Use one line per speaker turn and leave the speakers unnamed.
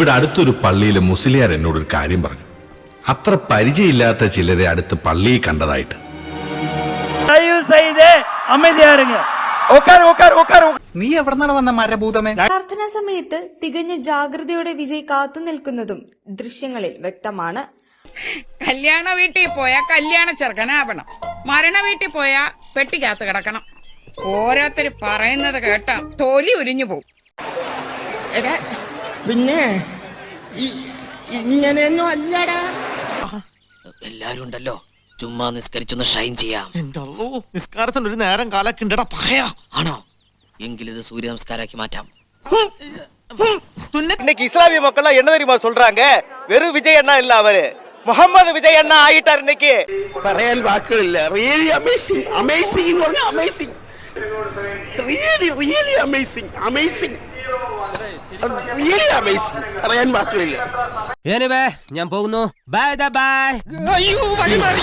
ഇവിടെ അടുത്തൊരു പള്ളിയിലെ മുസ്ലിയാർ എന്നോട് ഒരു കാര്യം പറഞ്ഞു. അത്ര പരിചയമില്ലാത്ത ചിലരെ അടുത്ത് പള്ളിയിൽ കണ്ടതായിട്ട്.
നീ എവിടെന്നാണ് വന്ന മരഭൂതമേ?
പ്രാർത്ഥനാ സമയത്ത് തികഞ്ഞ ജാഗ്രതയോടെ വിജയ് കാത്തു നിൽക്കുന്നതും ദൃശ്യങ്ങളിൽ വ്യക്തമാണ്.
കല്യാണ വീട്ടിൽ പോയാ കല്യാണ ചെറുക്കനാവണം മരണ വീട്ടിൽ പോയാ പെട്ടിക്കകത്ത് കിടക്കണം. ഓരോരുത്തർ പറയുന്നത് കേട്ടാ തൊലി ഉരിഞ്ഞു പോകും
പിന്നെ ഇ- ഇങ്ങനെയൊന്നും അല്ലടാ
എല്ലാരും ഉണ്ടല്ലോ ചുമ്മാ നിസ്കരിച്ചൊന്ന് ഷൈൻ ചെയ്യാം
എന്റെ അള്ളോ നിസ്കാരത്തിന് ഒരു നേരം കാലൊക്കെ ഉണ്ടടാ പറയാ
ആണോ എങ്കിലിത് സൂര്യ നമസ്കാരാക്കി മാറ്റാം
இன்னைக்கு இஸ்லாமிய மக்கள் என்ன தெரியுமா சொல்றாங்க வெறும் விஜய் அண்ணா இல்ல அவரு முகமது விஜய் அண்ணா ஆயிட்டார் இன்னைக்கு
പറയാൻ വാക്കുകളില്ല റിയലി അമേസിംഗ് അമേസിംഗ് എന്ന് പറഞ്ഞാൽ amazing really really amazing amazing really amazing പറയാൻ വാക്കുകളില്ല
ഞാൻ പോകുന്നു. ബൈ ബൈ
അയ്യോ വഴി മാറി